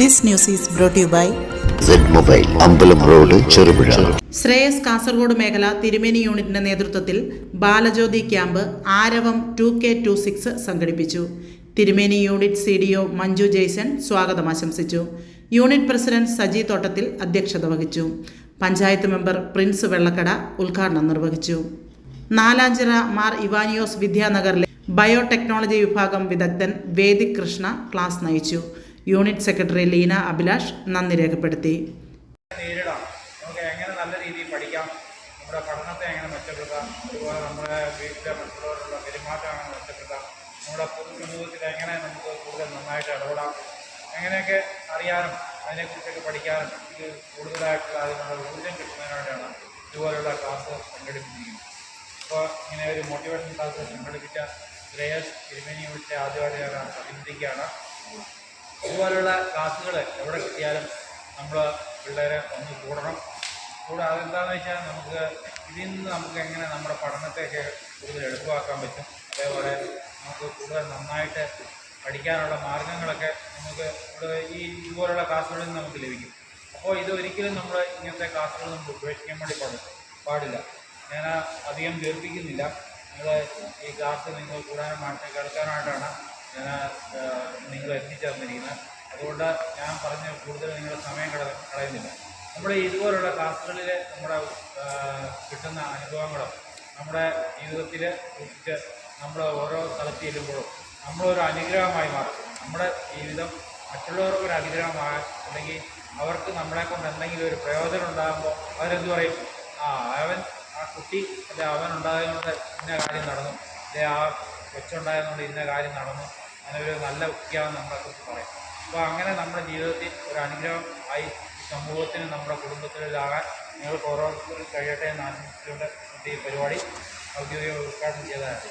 This news is brought to you by Z mobile Ambalam road Cherupuzha Sreyas Kasaragod മേഖല തിരുമേനി യൂണിറ്റിന്റെ നേതൃത്വത്തിൽ Balajyothi camp Aaravam two K two six സംഘടിപ്പിച്ചു. Thirumeni unit C D O Manju Jaison സ്വാഗതം ആശംസിച്ചു. Unit president Saji തോട്ടത്തിൽ അധ്യക്ഷത വഹിച്ചു. Panchayat member Prince Vellakkada ഉദ്ഘാടനം നിർവഹിച്ചു. നാലാഞ്ചിറ മാർ ഇവാനിയോസ് വിദ്യാനഗറിലെ ബയോടെക്നോളജി വിഭാഗം വിദഗ്ധൻ വേദിക് കൃഷ്ണ ക്ലാസ് നയിച്ചു. യൂണിറ്റ് സെക്രട്ടറി ലീന അഭിലാഷ് നന്ദി രേഖപ്പെടുത്തി. നേരിടാം. നമുക്ക് എങ്ങനെ നല്ല രീതിയിൽ പഠിക്കാം? നമ്മുടെ പഠനത്തെ എങ്ങനെ മെച്ചപ്പെടുത്താം? നമ്മുടെ നമ്മുടെ എങ്ങനെ നമുക്ക് കൂടുതൽ നന്നായിട്ട് അറിയാനും അതിനെക്കുറിച്ചൊക്കെ പഠിക്കാനും ഇത് കൂടുതലായിട്ടുള്ള അതിനുള്ള ഊർജം കിട്ടുന്നതിന് വേണ്ടിയാണ് ഇതുപോലുള്ള ക്ലാസ് ഇങ്ങനെ ഒരു മോട്ടിവേഷൻ ക്ലാസ് സംഘടിപ്പിച്ച ശ്രേയസ് തിരുമേനി യൂണിറ്റിലെ ആദ്യമായിട്ട് ഞാൻ അഭിനന്ദിക്കുകയാണ്. ഇതുപോലുള്ള ക്ലാസ്സുകൾ എവിടെ കിട്ടിയാലും നമ്മൾ പിള്ളേരെ ഒന്ന് കൂടണം. കൂടെ അതെന്താണെന്ന് വെച്ചാൽ നമുക്ക് ഇതിൽ നിന്ന് നമുക്ക് എങ്ങനെ നമ്മുടെ പഠനത്തെയൊക്കെ കൂടുതൽ എളുപ്പമാക്കാൻ പറ്റും. അതേപോലെ നമുക്ക് കൂടുതൽ നന്നായിട്ട് പഠിക്കാനുള്ള മാർഗങ്ങളൊക്കെ നമുക്ക് ഈ ഇതുപോലുള്ള ക്ലാസ്സുകളിൽ നിന്ന് നമുക്ക് ലഭിക്കും. അപ്പോൾ ഇത് ഒരിക്കലും നമ്മൾ ഇങ്ങനത്തെ ക്ലാസ്സുകൾ നമുക്ക് ഉപേക്ഷിക്കാൻ വേണ്ടി പാടില്ല പാടില്ല. ഞാൻ അധികം ദീർഘിക്കുന്നില്ല നിങ്ങൾ ഈ ക്ലാസ് നിങ്ങൾ കൂടാനും കേൾക്കാനായിട്ടാണ് നിങ്ങൾ എത്തിച്ചേർന്നിരിക്കുന്നത് അതുകൊണ്ട് ഞാൻ പറഞ്ഞ കൂടുതൽ നിങ്ങൾ സമയം കട കളയുന്നില്ല. നമ്മുടെ ഇതുപോലുള്ള ക്ലാസ്സുകളിൽ നമ്മുടെ കിട്ടുന്ന അനുഭവങ്ങളും നമ്മുടെ ജീവിതത്തിൽ സൂക്ഷിച്ച് നമ്മൾ ഓരോ സ്ഥലത്ത് ചെല്ലുമ്പോഴും നമ്മളൊരു അനുഗ്രഹമായി മാറും. നമ്മുടെ ജീവിതം മറ്റുള്ളവർക്ക് ഒരു അനുഗ്രഹമായി അല്ലെങ്കിൽ അവർക്ക് നമ്മളെ കൊണ്ട് എന്തെങ്കിലും ഒരു പ്രയോജനം ഉണ്ടാകുമ്പോൾ അവരെന്ത് പറയും? ആ അവൻ ആ കുട്ടി അല്ലെ അവൻ ഉണ്ടായതുകൊണ്ട് ഇന്ന കാര്യം നടന്നു. അല്ലെ ആ കൊച്ചുണ്ടായതുകൊണ്ട് ഇന്ന കാര്യം നടന്നു. അങ്ങനെ ഒരു നല്ല വ്യക്തിയാണെന്ന് നമ്മളെക്കുറിച്ച് പറയാം. അപ്പോൾ അങ്ങനെ നമ്മുടെ ജീവിതത്തിൽ ഒരു അനുഗ്രഹം ആയി സമൂഹത്തിന് നമ്മുടെ കുടുംബത്തിലാകാൻ നിങ്ങൾക്ക് ഓരോരുത്തരും കഴിയട്ടെ എന്ന് ആശംസിച്ചുകൊണ്ട് ഈ പരിപാടി ഔദ്യോഗിക ഉദ്ഘാടനം ചെയ്തതാണ്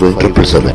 triple seven